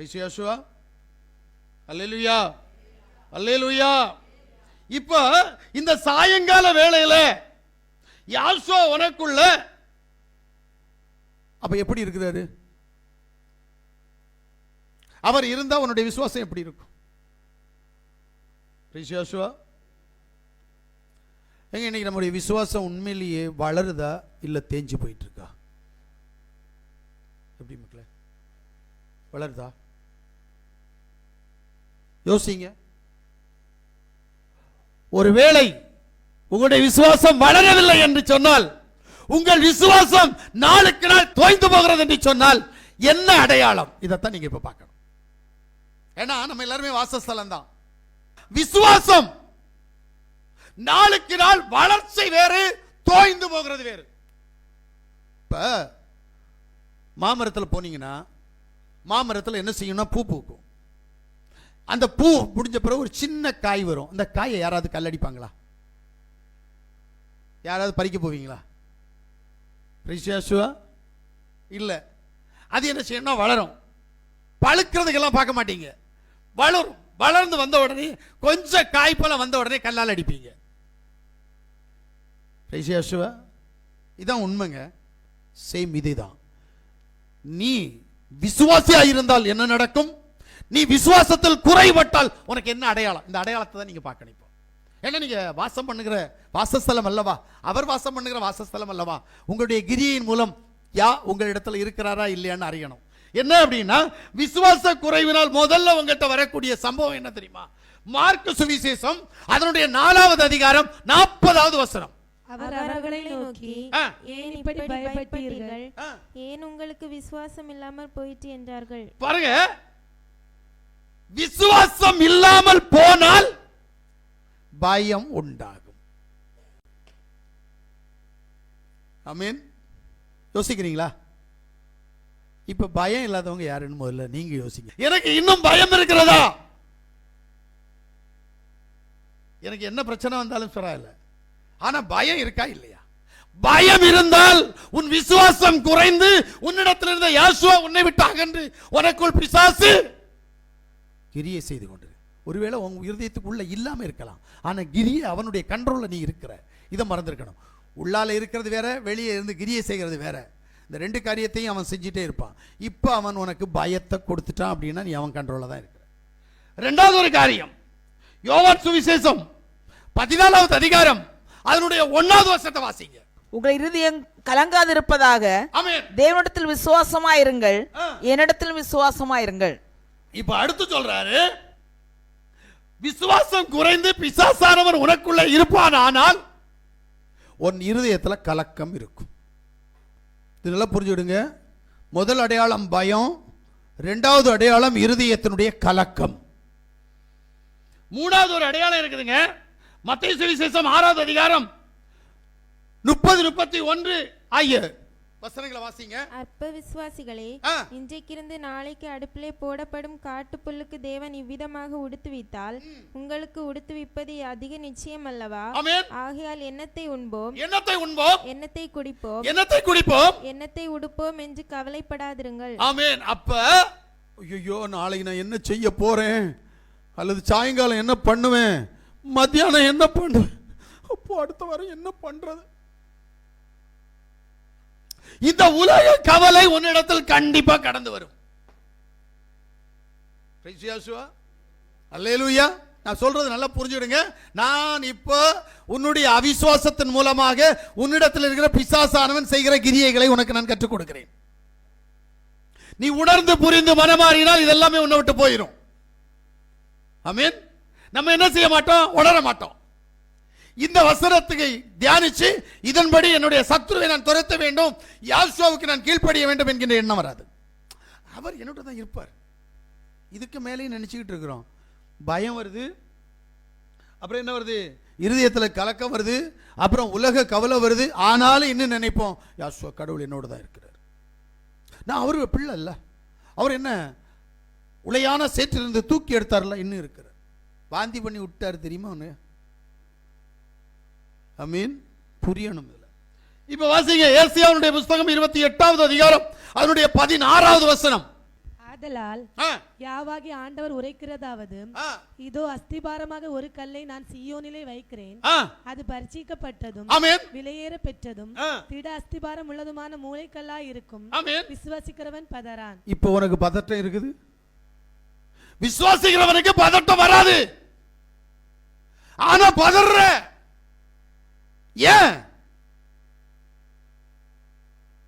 பிரைசியாசுவா அல்லேலுயா அல்லேலுயா இப்போ இந்த சாயங்கால வேளையில யாசோ உனக்குள்ள அப்ப எப்படி இருக்கிறாரு அவர் இருந்தா உன்னுடைய விசுவாசம் எப்படி இருக்கும்? பிரைசியாசுவா எங்க இன்னைக்கு நம்முடைய விசுவாசம் உண்மையிலேயே வளருதா இல்ல தேஞ்சு போயிட்டு இருக்கா? எப்படி மக்களே? வளருதா? யோசிங்க. ஒருவேளை உங்களுடைய விசுவாசம் வளரவில்லை என்று சொன்னால் உங்கள் விசுவாசம் நாளுக்கு நாள் தோய்ந்து போகிறது என்று சொன்னால் என்ன அடையாளம்? இதைத்தான் நீங்க இப்ப பார்க்கணும். ஏன்னா நம்ம எல்லாருமே வாசஸ்தலம் தான் விசுவாசம் நாளுக்கு நாள் வளர்ச்சி வேறு தோய்ந்து போகிறது வேறு. இப்ப மாமரத்தில் போனீங்கன்னா மாமரத்தில் என்ன செய்யணும்னா பூ பூக்கும். அந்த பூ முடிஞ்ச பிறகு ஒரு சின்ன காய் வரும். அந்த காயை யாராவது கல்லடிப்பாங்களா? யாராவது பறிக்க போவீங்களா? ரிசேஷுவா இல்லை. அது என்ன செய்யணும்னா வளரும். பழுக்கிறதுக்கெல்லாம் பார்க்க மாட்டீங்க. வளரும். வளர்ந்து வந்த உடனே கொஞ்சம் காய்ப்போல வந்த உடனே கல்லால் அடிப்பீங்க. ரிசேஷுவா இதான் உண்மைங்க. சேம் இதுதான். நீ விசுவாசியாக இருந்தால் என்ன நடக்கும்? நீ விசுவாசத்தில் குறைபட்டால் உனக்கு என்ன அடையாளம்? இந்த அடையாளத்தை தான் நீங்க பார்க்கணும் இப்போ. ஏன்னா நீங்க வாசம் பண்ணுகிற வாசஸ்தலம் அல்லவா? அவர் வாசம் பண்ணுகிற வாசஸ்தலம் அல்லவா? உங்களுடைய கிரியின் மூலம் யா உங்களிடத்துல இருக்கிறாரா இல்லையான்னு அறியணும். என்ன அப்படின்னா விசுவாச குறைவினால் முதல்ல உங்ககிட்ட வரக்கூடிய சம்பவம் என்ன தெரியுமா? மார்க்கு சுவிசேஷம் அதனுடைய நாலாவது அதிகாரம் நாற்பதாவது வசனம். அவர் அவர்களை நோக்கி. ஏன் இப்படி பயப்பட்டீர்கள். ஏன் உங்களுக்கு விசுவாசம் இல்லாமல் போயிற்று? என்றார்கள். பாருங்க விசுவாசம் இல்லாமல் போனால் பயம் உண்டாகும். அமீன் யோசிக்கிறீங்களா? இப்ப பயம் இல்லாதவங்க யாருன்னு முதல்ல நீங்க யோசிங்க. எனக்கு இன்னும் பயம் இருக்கிறதா? எனக்கு என்ன பிரச்சனை வந்தாலும் பரவாயில்ல ஆனா பயம் இருக்கா இல்லையா? பயம் இருந்தால் உன் விசுவாசம் குறைந்து உன்னிடத்தில் இருந்த யாசுவா உன்னை விட்டு அகன்று உனக்குள் பிசாசு கிரியை செய்து கொண்டு ஒருவேளை உன் இருதயத்துக்குள்ள இல்லாம இருக்கலாம். ஆனா கிரியை அவனுடைய கண்ட்ரோல்ல நீ இருக்கிற. இதை மறந்துருக்கணும். உள்ளால இருக்கிறது வேற வெளியே இருந்து கிரியை செய்கிறது வேற. இந்த ரெண்டு காரியத்தையும் அவன் செஞ்சுட்டே இருப்பான். இப்போ அவன் உனக்கு பயத்தை கொடுத்துட்டான் அப்படின்னா நீ அவன் கண்ட்ரோல்ல தான் இருக்கிற. ரெண்டாவது ஒரு காரியம். யோவான் சுவிசேஷம் பதினாலாவது அதிகாரம். அதனுடைய ஒன்னாவது வருஷத்தை வாசிங்க. உங்கள் இருதயம் கலங்காதிருப்பதாக தேவனிடத்தில் விசுவாசமாயிருங்கள். என்னிடத்தில் விசுவாசமாயிருங்கள். இப்ப அடுத்து சொல்றாரு விசுவாசம் குறைந்து பிசாசானவர் உனக்குள்ள இருப்பான் ஆனால் உன் இருதயத்தில் கலக்கம் இருக்கும். இது நல்லா புரிஞ்சுடுங்க முதல் அடையாளம் பயம் ரெண்டாவது அடையாளம் இருதயத்தினுடைய கலக்கம். மூணாவது ஒரு அடையாளம் இருக்குதுங்க மத்திய சுவிசேஷம் ஆறாவது அதிகாரம் முப்பது முப்பத்தி ஒன்று ஆகிய வசனங்களை வாசிங்க. அற்ப விசுவாசிகளே. இன்றைக்கிருந்து நாளைக்கு அடுப்பிலே போடப்படும் காட்டுப்புல்லுக்கு தேவன் இவ்விதமாக உடுத்துவித்தால் உங்களுக்கு உடுத்துவிப்பது அதிக நிச்சயம் அல்லவா? ஆகையால் எண்ணத்தை உண்போம்? எண்ணத்தை உண்போம்? எண்ணத்தை குடிப்போம்? எண்ணத்தை குடிப்போம்? எண்ணத்தை உடுப்போம் என்று கவலைப்படாதிருங்கள். ஆமென். அப்ப ஐயோ நாளைக்கு நான் என்ன செய்ய போறேன்? அல்லது சாயங்காலம் என்ன பண்ணுவேன்? மத்தியானம் என்ன பண்ணுவேன்? அப்போ அடுத்த வாரம் என்ன பண்றது? இந்த உலக கவலை உன்னிடத்தில் கண்டிப்பா கடந்து வரும். அல்லேலூயா நான் சொல்றது நல்லா புரிஞ்சுடுங்க நான் இப்போ உன்னுடைய அவிசுவாசத்தின் மூலமாக உன்னிடத்தில் இருக்கிற பிசாசானவன் செய்கிற கிரியைகளை உனக்கு நான் கற்றுக் கொடுக்கிறேன். நீ உணர்ந்து புரிந்து மனமாறினால் இதெல்லாமே உன்னை விட்டு போயிடும் ஆமென் நம்ம என்ன செய்ய மாட்டோம்? உணர மாட்டோம். இந்த வசனத்துக்கு தியானிச்சு இதன்படி என்னுடைய சத்ருவை நான் துரத்த வேண்டும் யாசுவாவுக்கு நான் கீழ்ப்படிய வேண்டும் என்கின்ற எண்ணம் வராது. அவர் என்னோட தான் இருப்பார். இதுக்கு மேலேயும் நினச்சிக்கிட்டு இருக்கிறோம். பயம் வருது அப்புறம் என்ன வருது? இருதயத்தில் கலக்கம் வருது அப்புறம் உலக கவலை வருது. ஆனாலும் இன்னும் நினைப்போம் யாசுவா கடவுள் என்னோட தான் இருக்கிறார். நான் அவரு பிள்ளை இல்லை அவர் என்ன உளையான சேற்றிலிருந்து தூக்கி எடுத்தார்ல இன்னும் இருக்கிறார். வாந்தி பண்ணி விட்டார் தெரியுமா அமீன் புரியணும் இதுல. இப்ப வாசிங்க ஏசியாவுடைய புஸ்தகம் இருபத்தி எட்டாவது அதிகாரம் அதனுடைய பதினாறாவது வசனம். ஆதலால் யாவாகி ஆண்டவர் உரைக்கிறதாவது இதோ அஸ்திபாரமாக ஒரு கல்லை நான் சீயோனிலே வைக்கிறேன். அது பரிச்சீக்கப்பட்டதும் ஆமென். விலையேற பெற்றதும் திட அஸ்திபாரம் உள்ளதுமான மூளைக்கல்லாய் இருக்கும். ஆமென். விசுவாசிக்கிறவன் பதறான். இப்போ உனக்கு பதட்டம் இருக்குது? விசுவாசிக்கிறவனுக்கு பதட்டம் வராது. ஆனா பதற ஏன்?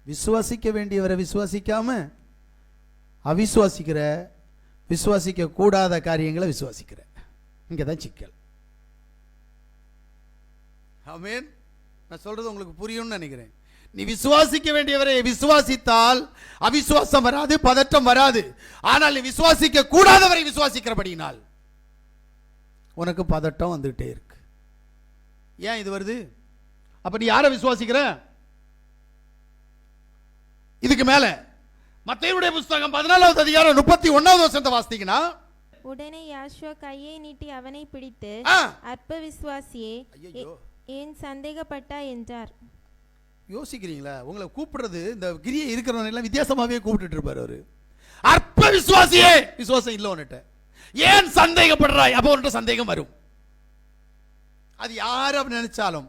விசுவாசிக்க வேண்டியவரை விசுவாசிக்காம அவிசுவாசிக்கிற விசுவாசிக்க கூடாத காரியங்களை விசுவாசிக்கிற. இங்கதான் சிக்கல். ஆமென் நான் சொல்றது உங்களுக்கு புரியும்னு நினைக்கிறேன். நீ விசுவாசிக்க வேண்டியவரை விசுவாசித்தால் அவிசுவாசம் வராது பதட்டம் வராது. ஆனால் நீ விசுவாசிக்க கூடாதவரை விசுவாசிக்கிறபடியினால். உனக்கு பதட்டம் வந்துகிட்டே இருக்கு. ஏன் இது வருது? அப்ப நீ யாரை விசுவாசிக்கிற? இதுக்கு மேல. மத்தேயுடைய புஸ்தகம் பதினாலாவது அதிகாரம் முப்பத்தி ஒன்னாவது வருஷத்தை வாசித்தீங்கன்னா உடனே யாஷுவா கையை நீட்டி அவனை பிடித்து அற்ப விசுவாசியே ஏன் சந்தேகப்பட்டா? என்றார். யோசிக்கிறீங்களா? உங்களை கூப்பிடுறது இந்த கிரியை இருக்கிறவங்க எல்லாம் வித்தியாசமாவே கூப்பிட்டுட்டு இருப்பாரு அவரு. அற்ப விசுவாசியே விசுவாசம் இல்ல உன்கிட்ட. ஏன் சந்தேகப்படுறாய்? அப்போ உன்கிட்ட சந்தேகம் வரும். அது யார் அப்படி நினைச்சாலும்.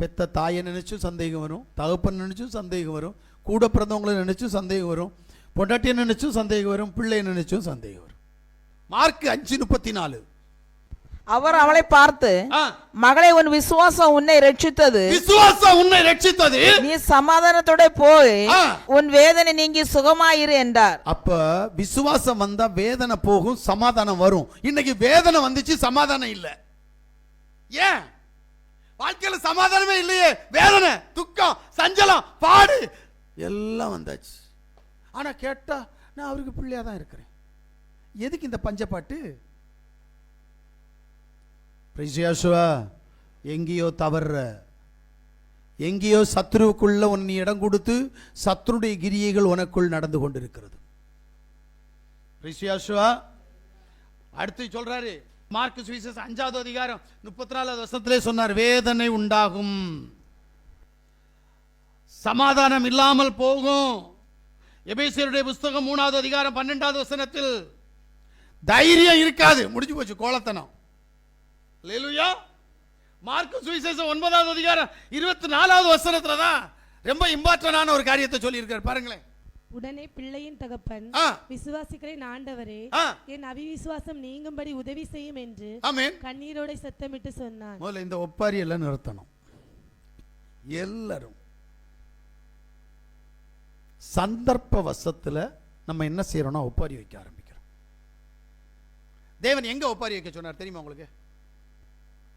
பெத்த தாயை நினைச்சும் சந்தேகம் வரும் தகப்பன் நினைச்சும் சந்தேகம் வரும் கூட பிறந்தவங்களை நினைச்சும் சந்தேகம் வரும் பொண்டாட்டியை நினைச்சும் சந்தேகம் வரும் பிள்ளையை நினைச்சும் சந்தேகம் வரும். மார்க் அஞ்சு முப்பத்தி நாலு அவர் அவளை பார்த்து மகளே உன் விசுவாசம் உன்னை ரட்சித்தது. விசுவாசம் உன்னை ரட்சித்தது. நீ சமாதானத்தோட போய். உன் வேதனை நீங்கி சுகமாயிரு என்றார். அப்ப விசுவாசம் வந்தா வேதனை போகும் சமாதானம் வரும். இன்னைக்கு வேதனை வந்துச்சு சமாதானம் இல்ல. ஏன்? வாழ்க்கையில் சமாதானமே இல்லையே. வேதனை துக்கம் சஞ்சலம் பாடு. எல்லாம் வந்தாச்சு. ஆனால் கேட்டால் நான் அவருக்கு பிள்ளையா தான் இருக்கிறேன். எதுக்கு இந்த பஞ்சப்பாட்டு? பிரிசியாசுவா எங்கேயோ தவறுற. எங்கேயோ சத்ருவுக்குள்ள உன் நீ இடம் கொடுத்து சத்ருடைய கிரியைகள் உனக்குள் நடந்து கொண்டிருக்கிறது. ரிஷியாசுவா அடுத்து சொல்றாரு. மார்க்கு சுவிசஸ் அஞ்சாவது அதிகாரம் முப்பத்தி நாலாவது வருஷத்திலே சொன்னார் வேதனை உண்டாகும். சமாதானம் இல்லாமல் போகும். எபேசியருடைய புஸ்தகம் மூணாவது அதிகாரம் பன்னெண்டாவது வசனத்தில் தைரியம் இருக்காது. முடிஞ்சு போச்சு கோலத்தனம். லேலுயா மார்க்கு சுவிசேஷம் ஒன்பதாவது அதிகாரம் இருபத்தி நாலாவது வசனத்தில் தான் ரொம்ப இம்பார்ட்டன்டான ஒரு காரியத்தை சொல்லியிருக்கார். பாருங்களேன். உடனே பிள்ளையின் தகப்பன் விசுவாசிக்கிறேன் ஆண்டவரே என் அவிவிசுவாசம் நீங்கும்படி உதவி செய்யும் என்று கண்ணீரோட சத்தமிட்டு சொன்னான். முதல்ல இந்த ஒப்பாரி எல்லாம் நிறுத்தணும். எல்லாரும். சந்தர்ப்ப வசத்துல நம்ம என்ன செய்யறோம்னா ஒப்பாரி வைக்க ஆரம்பிக்கிறோம். தேவன் எங்க ஒப்பாரி வைக்க சொன்னார் தெரியுமா உங்களுக்கு?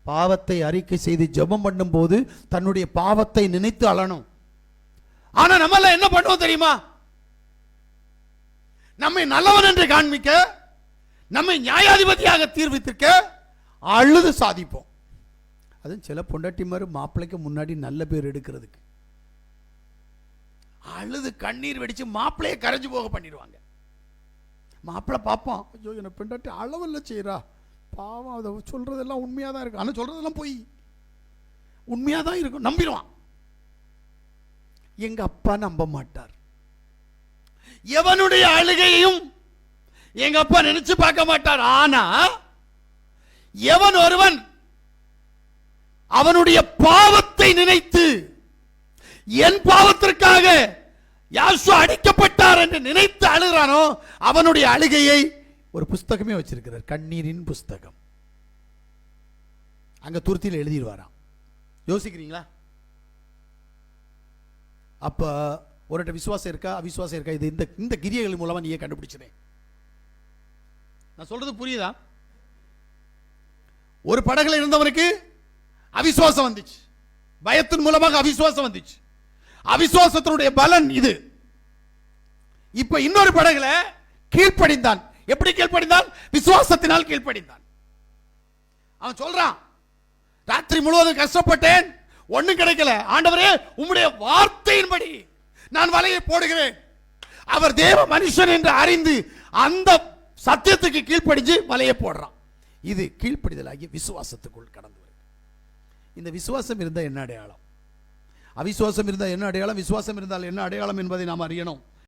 பாவத்தை அறிக்கை செய்து ஜெபம் பண்ணும்போது தன்னுடைய பாவத்தை நினைத்து அழணும் ஆனா நம்மள என்ன பண்ணுவோம் தெரியுமா? நம்மை நல்லவன் என்று காண்பிக்க நம்மை நியாயாதிபதியாக தீர்வித்திருக்க அழுது சாதிப்போம். அதுவும் சில பொண்டாட்டிமாரு மாப்பிள்ளைக்கு முன்னாடி நல்ல பேர் எடுக்கிறதுக்கு. அழுது கண்ணீர் வெடிச்சு மாப்பிள்ளைய கரைஞ்சு போக பண்ணிடுவாங்க. மாப்பிள்ளை பார்ப்பான் ஐயோ என்ன பெண்டாட்டி அளவில் செய்கிறா பாவம் அதை சொல்றதெல்லாம் உண்மையாக தான் இருக்கும் ஆனால் சொல்றதெல்லாம் பொய். உண்மையாக தான் இருக்கும். நம்பிடுவான். எங்க அப்பா நம்ப மாட்டார். எவனுடைய அழுகையையும் எங்க அப்பா நினைச்சு பார்க்க மாட்டார். ஆனா எவன் ஒருவன் அவனுடைய பாவத்தை நினைத்து என் பாவத்திற்காக யாசு அடிக்கப்பட்டார் என்று நினைத்து அழுகிறானோ அவனுடைய அழுகையை ஒரு புஸ்தகமே வச்சிருக்கிறார். கண்ணீரின் புஸ்தகம். அங்க துருத்தியில் எழுதிடுவாராம். யோசிக்கிறீங்களா? அப்போ ஒருட்ட விசுவாசம் இருக்கா அவிசுவாசம் இருக்கா? இது இந்த இந்த கிரியைகள் மூலமா நீயே கண்டுபிடிச்சினேன் நான் சொல்றது புரியுதா? ஒரு படகுல இருந்தவனுக்கு அவிசுவாசம் வந்துச்சு. பயத்தின் மூலமாக அவிசுவாசம் வந்துச்சு. அவிசுவாசத்தினுடைய பலன் இது. இப்ப இன்னொரு படகுல கீழ்ப்படிந்தான். எப்படி கீழ்ப்படிந்தான்? விசுவாசத்தினால் கீழ்ப்படிந்தான். அவன் சொல்றான் ராத்திரி முழுவதும் கஷ்டப்பட்டேன் ஒன்னும் கிடைக்கல. ஆண்டவரே உம்முடைய வார்த்தையின்படி நான் வலையை போடுகிறேன். அவர் தேவ மனுஷன் என்று அறிந்து அந்த சத்தியத்துக்கு கீழ்ப்படிஞ்சு வலையை போடுறான். இது கீழ்ப்படிதலாகி விசுவாசத்துக்குள் கடந்து வருது இந்த விசுவாசம் இருந்தால் என்ன அடையாளம்? அவிசுவாசம் இருந்தால் என்ன அடையாளம்? விசுவாசம் இருந்தால் என்ன அடையாளம் என்பதை நாம் அறியணும்.